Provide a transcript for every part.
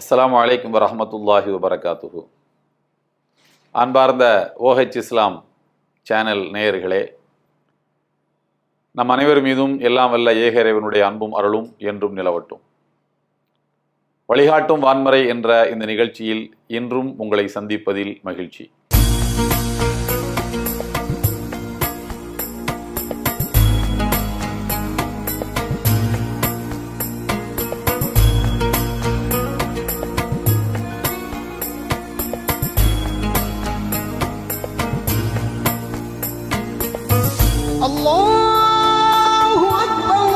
அஸ்லாம் வலைக்கம் வரமத்துல்லாஹி வபரகாத்துஹு. அன்பார்ந்த ஓஹெச் இஸ்லாம் சேனல் நேயர்களே நம் அனைவர் மீதும் எல்லாம் வல்ல ஏக அன்பும் அருளும் என்றும் நிலவட்டும். வழிகாட்டும் வான்மறை என்ற இந்த நிகழ்ச்சியில் இன்றும் உங்களை சந்திப்பதில் மகிழ்ச்சி. الله أكبر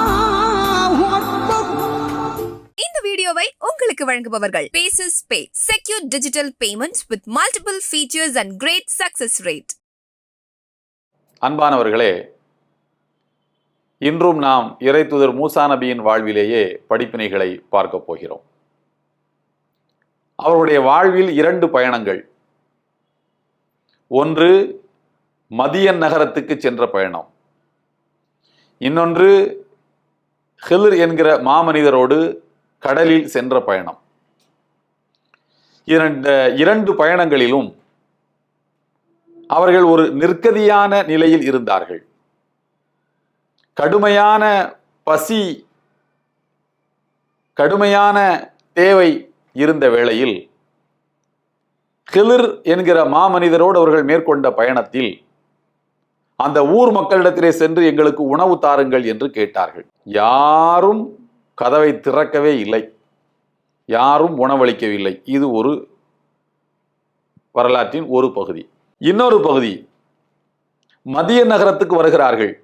الله أكبر இந்த வீடியோவை உங்களுக்கு வழங்குபவர்கள் bases pay secure digital payments with multiple features and great success rate அன்பானவர்களே இன்றும் நாம் இறைத்துதர் மூசா நபியின் வாழ்விலேயே படிப்பினைகளை பார்க்கப் போகிறோம். அவருடைய வாழ்வில் இரண்டு பயணங்கள். ஒன்று மதியன் நகரத்துக்கு சென்ற பயணம். இன்னொன்று ஹிலிர் என்கிற மாமனிதரோடு கடலில் சென்ற பயணம். இரண்டு இரண்டு பயணங்களிலும் அவர்கள் ஒரு நிற்கதியான நிலையில் இருந்தார்கள். கடுமையான பசி கடுமையான தேவை இருந்த வேளையில் கிளிர் என்கிற மாமனிதரோடு அவர்கள் மேற்கொண்ட பயணத்தில் அந்த ஊர் மக்களிடத்திலே சென்று எங்களுக்கு உணவு தாருங்கள் என்று கேட்டார்கள். யாரும் கதவை திறக்கவே இல்லை. யாரும் உணவளிக்கவில்லை. இது ஒரு வரலாற்றின் ஒரு பகுதி. இன்னொரு பகுதி மதிய நகரத்துக்கு வருகிறார்கள்.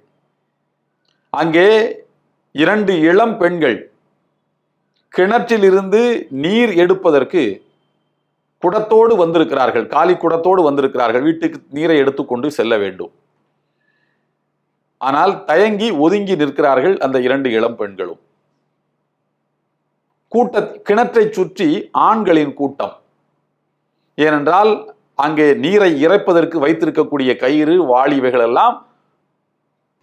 அங்கே இரண்டு இளம் பெண்கள் கிணற்றிலிருந்து நீர் எடுப்பதற்கு குடத்தோடு வந்திருக்கிறார்கள் காலி குடத்தோடு வந்திருக்கிறார்கள் வீட்டுக்கு நீரை எடுத்துக்கொண்டு செல்ல வேண்டும். ஆனால் தயங்கி ஒதுங்கி நிற்கிறார்கள் அந்த இரண்டு இளம் பெண்களும். கூட்ட கிணற்றை சுற்றி ஆண்களின் கூட்டம். ஏனென்றால் அங்கே நீரை இறைப்பதற்கு வைத்திருக்கக்கூடிய கயிறு வாளிவைகள் எல்லாம்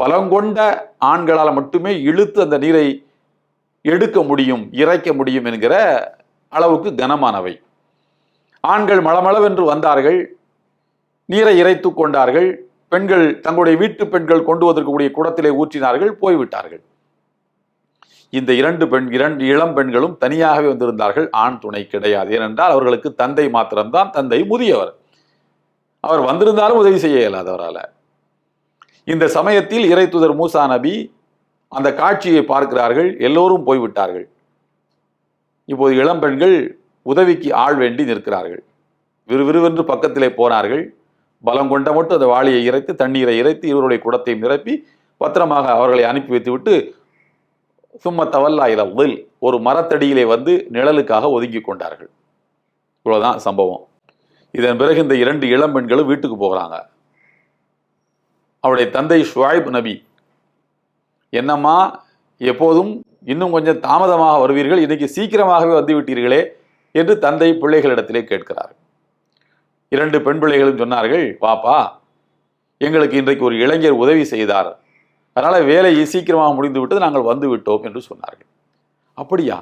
பலங்கொண்ட ஆண்களால் மட்டுமே இழுத்து அந்த நீரை எடுக்க முடியும் இறைக்க முடியும் என்கிற அளவுக்கு கனமானவை. ஆண்கள் மளமளவென்று வந்தார்கள் நீரை இறைத்து கொண்டார்கள் பெண்கள் தங்களுடைய வீட்டு பெண்கள் கொண்டு வந்திருக்கக்கூடிய குடத்திலே ஊற்றினார்கள் போய்விட்டார்கள். இந்த இரண்டு பெண் இரண்டு இளம் பெண்களும் தனியாகவே வந்திருந்தார்கள் ஆண் துணை கிடையாது. ஏனென்றால் அவர்களுக்கு தந்தை மாத்திரம்தான் தந்தை முதியவர். அவர் வந்திருந்தாலும் உதவி செய்ய இயலாதவரால். இந்த சமயத்தில் இறைத்துதர் மூசா நபி அந்த காட்சியை பார்க்கிறார்கள். எல்லோரும் போய்விட்டார்கள். இப்போது இளம்பெண்கள் உதவிக்கு ஆள் வேண்டி நிற்கிறார்கள். விறுவிறுவென்று பக்கத்திலே போனார்கள். பலம் கொண்ட மட்டும் அந்த வாளியை இறைத்து தண்ணீரை இறைத்து இவருடைய குடத்தையும் நிரப்பி பத்திரமாக அவர்களை அனுப்பி வைத்துவிட்டு சும்ம தவல்லா இலவில் ஒரு மரத்தடியிலே வந்து நிழலுக்காக ஒதுங்கி கொண்டார்கள். இவ்வளோதான் சம்பவம். இதன் பிறகு இந்த இரண்டு இளம் பெண்களும் வீட்டுக்கு போகிறாங்க. அவருடைய தந்தை ஷுவாய்ப் நபி. என்னம்மா எப்போதும் இன்னும் கொஞ்சம் தாமதமாக வருவீர்கள் இன்னைக்கு சீக்கிரமாகவே வந்துவிட்டீர்களே என்று தந்தை பிள்ளைகளிடத்திலே கேட்கிறார். இரண்டு பெண் பிள்ளைகளும் சொன்னார்கள் பாப்பா எங்களுக்கு இன்றைக்கு ஒரு இளைஞர் உதவி செய்தார். அதனால் வேலையை சீக்கிரமாக முடிந்துவிட்டு நாங்கள் வந்து விட்டோம் என்று சொன்னார்கள். அப்படியா?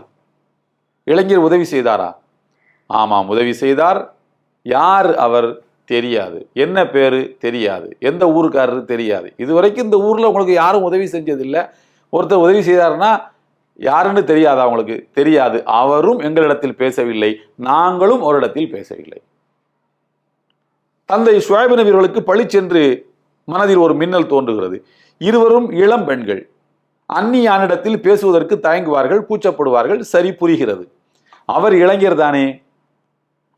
இளைஞர் உதவி செய்தாரா? ஆமாம் உதவி செய்தார். யார் அவர் தெரியாது. என்ன பேரு? தெரியாது. எந்த ஊருக்காரரு? தெரியாது. இதுவரைக்கும் இந்த ஊர்ல உங்களுக்கு யாரும் உதவி செஞ்சதில்லை. ஒருத்தர் உதவி செய்தாருன்னா யாருன்னு தெரியாது அவங்களுக்கு தெரியாது. அவரும் எங்களிடத்தில் பேசவில்லை. நாங்களும் அவரிடத்தில் பேசவில்லை. தந்தை ஷுவைப் நபி அவர்களுக்கு பளிச்சென்று மனதில் ஒரு மின்னல் தோன்றுகிறது. இருவரும் இளம் பெண்கள். அந்நியானிடத்தில் பேசுவதற்கு தயங்குவார்கள் கூச்சப்படுவார்கள் சரி புரிகிறது. அவர் இளைஞர் தானே.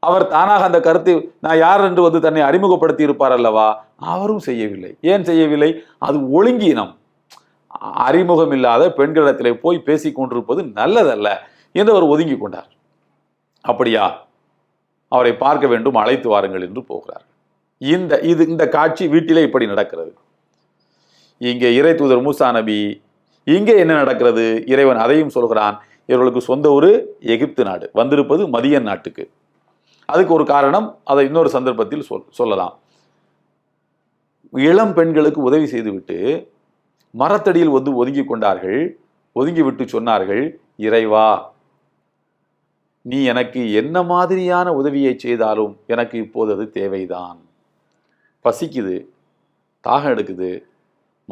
அவர் தானாக அந்த கருத்தை நான் யார் என்று வந்து தன்னை அறிமுகப்படுத்தி இருப்பார் அல்லவா? அவரும் செய்யவில்லை. ஏன் செய்யவில்லை? அது ஒழுங்கினம் அறிமுகம் இல்லாத பெண்களிடத்திலே போய் பேசி கொண்டிருப்பது நல்லதல்ல என்று அவர் ஒதுங்கி கொண்டார். அப்படியா? அவரை பார்க்க வேண்டும் அழைத்து வாருங்கள் என்று போகிறார். இந்த இது இந்த காட்சி வீட்டிலே இப்படி நடக்கிறது. இங்கே இறை தூதர் மூசா நபி இங்கே என்ன நடக்கிறது? இறைவன் அதையும் சொல்கிறான். இவர்களுக்கு சொந்த ஒரு எகிப்து நாடு. வந்திருப்பது மதியன் நாட்டுக்கு. அதுக்கு ஒரு காரணம் அதை இன்னொரு சந்தர்ப்பத்தில் சொல் சொல்லலாம். இளம் பெண்களுக்கு உதவி செய்துவிட்டு மரத்தடியில் வந்து ஒதுங்கி கொண்டார்கள் ஒதுங்கி விட்டு சொன்னார்கள் இறைவா நீ எனக்கு என்ன மாதிரியான உதவியை செய்தாலும் எனக்கு இப்போது அது தேவைதான். பசிக்குது தாகம் எடுக்குது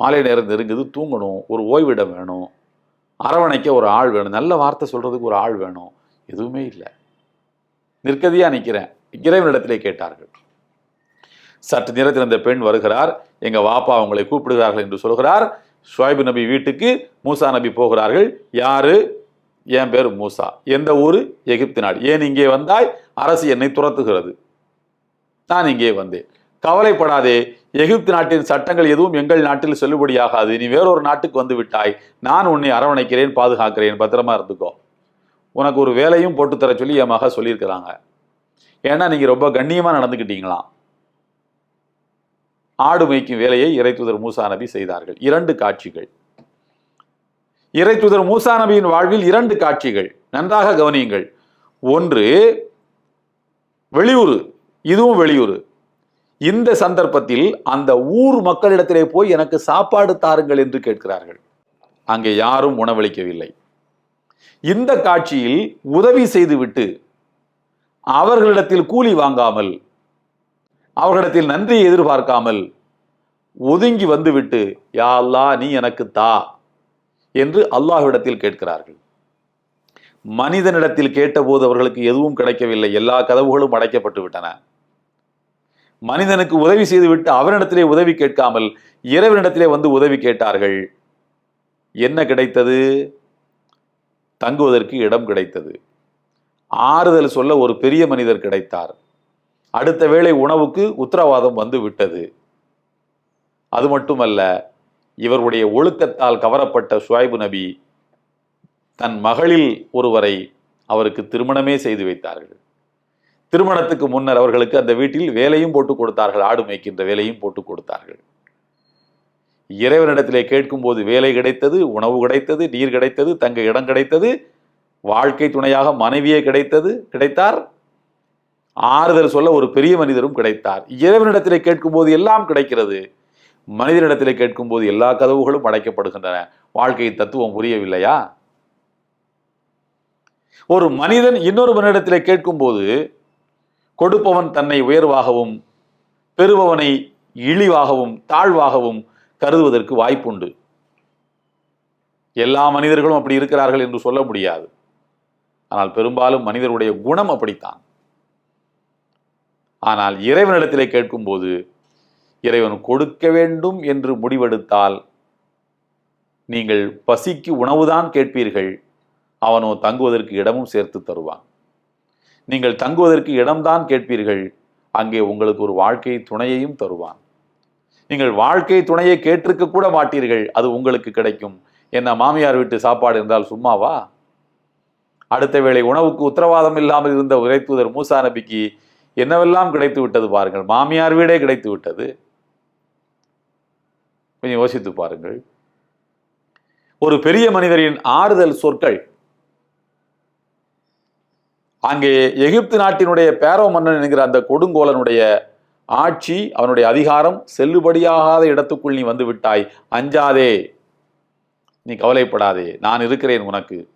மாலை நேரம் நெருங்குது தூங்கணும் ஒரு ஓய்விடம் வேணும் அரவணைக்க ஒரு ஆள் வேணும் நல்ல வார்த்தை சொல்கிறதுக்கு ஒரு ஆள் வேணும் எதுவுமே இல்லை. நிற்கதியா நிற்கிறேன். இறைவனிடத்திலே கேட்டார்கள். சற்று நேரத்தில் அந்த பெண் வருகிறார். எங்க வாப்பா அவங்களை கூப்பிடுகிறார்கள் என்று சொல்கிறார். ஷுவைபு நபி வீட்டுக்கு மூசா நபி போகிறார்கள். யாரு? என் பேர் மூசா. எந்த ஊர்? எகிப்து நாடு. ஏன் இங்கே வந்தாய்? அரசு என்னை துரத்துகிறது. நான் இங்கே வந்தேன். கவலைப்படாதே. எகிப்து நாட்டின் சட்டங்கள் எதுவும் எங்கள் நாட்டில் செல்லுபடியாகாது. நீ வேறொரு நாட்டுக்கு வந்து விட்டாய். நான் உன்னை அரவணைக்கிறேன் பாதுகாக்கிறேன். பத்திரமா இருந்துக்கோ. உனக்கு ஒரு வேலையும் போட்டு தர சொல்லி என் மக சொல்லியிருக்கிறாங்க. ஏன்னா நீங்க ரொம்ப கண்ணியமா நடந்துக்கிட்டீங்களாம் ஆடு மேய்க்கும் வேலையை இறைத்துதர் மூசா நபி செய்தார்கள். இரண்டு காட்சிகள். இறைத்துதர் மூசா நபியின் வாழ்வில் இரண்டு காட்சிகள். நன்றாக கவனியுங்கள். ஒன்று வெளியூர் இதுவும் வெளியூர் இந்த சந்தர்ப்பத்தில் அந்த ஊர் மக்களிடத்திலே போய் எனக்கு சாப்பாடு தாருங்கள் என்று கேட்கிறார்கள். அங்கே யாரும் உணவளிக்கவில்லை. இந்த காட்சியில் உதவி செய்துவிட்டு அவர்களிடத்தில் கூலி வாங்காமல் அவர்களிடத்தில் நன்றியை எதிர்பார்க்காமல் ஒதுங்கி வந்துவிட்டு யா அல்லா நீ எனக்கு தா என்று அல்லாஹ்விடத்தில் கேட்கிறார்கள். மனிதனிடத்தில் கேட்டபோது அவர்களுக்கு எதுவும் கிடைக்கவில்லை. எல்லா கதவுகளும் அடைக்கப்பட்டு விட்டன. மனிதனுக்கு உதவி செய்துவிட்டு அவனிடத்திலே உதவி கேட்காமல் இறைவனிடத்திலே வந்து உதவி கேட்டார்கள். என்ன கிடைத்தது? தங்குவதற்கு இடம் கிடைத்தது. ஆறுதல் சொல்ல ஒரு பெரிய மனிதர் கிடைத்தார். அடுத்த வேளை உணவுக்கு உத்தரவாதம் வந்து விட்டது. அது மட்டுமல்ல இவருடைய ஒழுக்கத்தால் கவரப்பட்ட சுவைபு நபி தன் மகளில் ஒருவரை அவருக்கு திருமணமே செய்து வைத்தார்கள். திருமணத்துக்கு முன்னர் அவர்களுக்கு அந்த வீட்டில் வேலையும் போட்டு கொடுத்தார்கள். ஆடு மேய்க்கின்ற வேலையும் போட்டு கொடுத்தார்கள். இறைவனிடத்திலே கேட்கும்போது வேலை கிடைத்தது உணவு கிடைத்தது நீர் கிடைத்தது தங்க இடம் கிடைத்தது வாழ்க்கை துணையாக மனைவியே கிடைத்தது கிடைத்தார். ஆறுதல் சொல்ல ஒரு பெரிய மனிதரும் கிடைத்தார். இறைவனிடத்திலே கேட்கும்போது எல்லாம் கிடைக்கிறது. மனிதனிடத்திலே கேட்கும்போது எல்லா கதவுகளும் அடைக்கப்படுகின்றன. வாழ்க்கையின் தத்துவம் புரியவில்லையா? ஒரு மனிதன் இன்னொரு மனிதத்திலே கேட்கும்போது கொடுப்பவன் தன்னை உயர்வாகவும் பெறுபவனை இழிவாகவும் தாழ்வாகவும் கருதுவதற்கு வாய்ப்புண்டு. எல்லா மனிதர்களும் அப்படி இருக்கிறார்கள் என்று சொல்ல முடியாது. ஆனால் பெரும்பாலும் மனிதருடைய குணம் அப்படித்தான். ஆனால் இறைவனிடத்திலே கேட்கும்போது இறைவன் கொடுக்க வேண்டும் என்று முடிவெடுத்தால் நீங்கள் பசிக்கு உணவுதான் கேட்பீர்கள். அவனோ தங்குவதற்கு இடமும் சேர்த்து தருவான். நீங்கள் தங்குவதற்கு இடம்தான் கேட்பீர்கள். அங்கே உங்களுக்கு ஒரு வாழ்க்கை துணையையும் தருவான். நீங்கள் வாழ்க்கை துணையை கேட்டிருக்க கூட மாட்டீர்கள். அது உங்களுக்கு கிடைக்கும். என்ன மாமியார் வீட்டு சாப்பாடு இருந்தால் சும்மாவா? அடுத்த வேளை உணவுக்கு உத்தரவாதம் இல்லாமல் இருந்த உரைத்துதர் மூசா நபிக்கு என்னவெல்லாம் கிடைத்து விட்டது பாருங்கள். மாமியார் வீடே கிடைத்து விட்டது. கொஞ்சம் யோசித்து பாருங்கள். ஒரு பெரிய மனிதரின் ஆறுதல் சொற்கள். அங்கே எகிப்து நாட்டினுடைய பேரோ மன்னன் என்கிற அந்த கொடுங்கோலனுடைய ஆட்சி அவனுடைய அதிகாரம் செல்லுபடியாகாத இடத்துக்குள் நீ வந்து விட்டாய் அஞ்சாதே. நீ கவலைப்படாதே. நான் இருக்கிறேன் உனக்கு.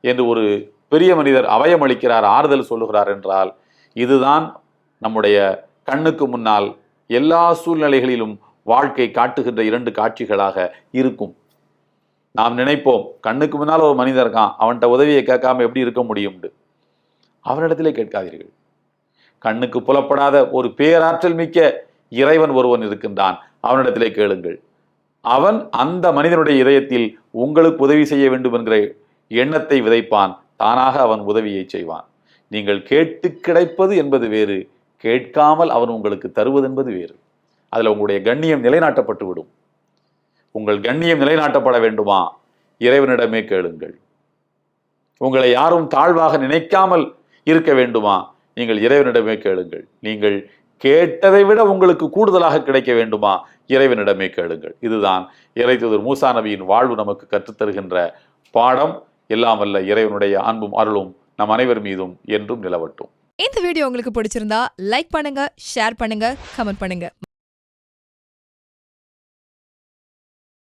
என்று ஒரு பெரிய மனிதர் அவயம் அளிக்கிறார் ஆறுதல் சொல்லுகிறார் என்றால் இதுதான் நம்முடைய கண்ணுக்கு முன்னால் எல்லா சூழ்நிலைகளிலும் வாழ்க்கை காட்டுகின்ற இரண்டு காட்சிகளாக இருக்கும். நாம் நினைப்போம் கண்ணுக்கு முன்னால் ஒரு மனிதர் இருக்கான் அவன்கிட்ட உதவியை கேட்காம எப்படி இருக்க முடியும்னு. அவனிடத்திலே கேட்காதீர்கள். கண்ணுக்கு புலப்படாத ஒரு பேராற்றல் மிக்க இறைவன் ஒருவன் இருக்கின்றான். அவனிடத்திலே கேளுங்கள். அவன் அந்த மனிதனுடைய இதயத்தில் உங்களுக்கு உதவி செய்ய வேண்டும் என்கிற எண்ணத்தை விதைப்பான். தானாக அவன் உதவியை செய்வான். நீங்கள் கேட்டு கிடைப்பது என்பது வேறு கேட்காமல் அவன் உங்களுக்கு தருவது என்பது வேறு. அதில் உங்களுடைய கண்ணியம் நிலைநாட்டப்பட்டு விடும். உங்கள் கண்ணியம் நிலைநாட்டப்பட வேண்டுமா? இறைவனிடமே கேளுங்கள். உங்களை யாரும் தாழ்வாக நினைக்காமல் இருக்க வேண்டுமா? நீங்கள் இறைவனிடமே கேளுங்கள். நீங்கள் கேட்டதை விட உங்களுக்கு கூடுதலாக கிடைக்க வேண்டுமா? இறைவனிடமே கேளுங்கள். இதுதான் இறைத்தூதர் மூசா நபியின் வாழ்வு நமக்கு கற்றுத்தருகின்ற பாடம். எல்லாம் வல்ல இறைவனுடைய அன்பும் அருளும் நம் அனைவர் மீதும் என்றும் நிலவட்டும். இந்த வீடியோ உங்களுக்கு பிடிச்சிருந்தா லைக் பண்ணுங்க ஷேர் பண்ணுங்க கமெண்ட் பண்ணுங்க.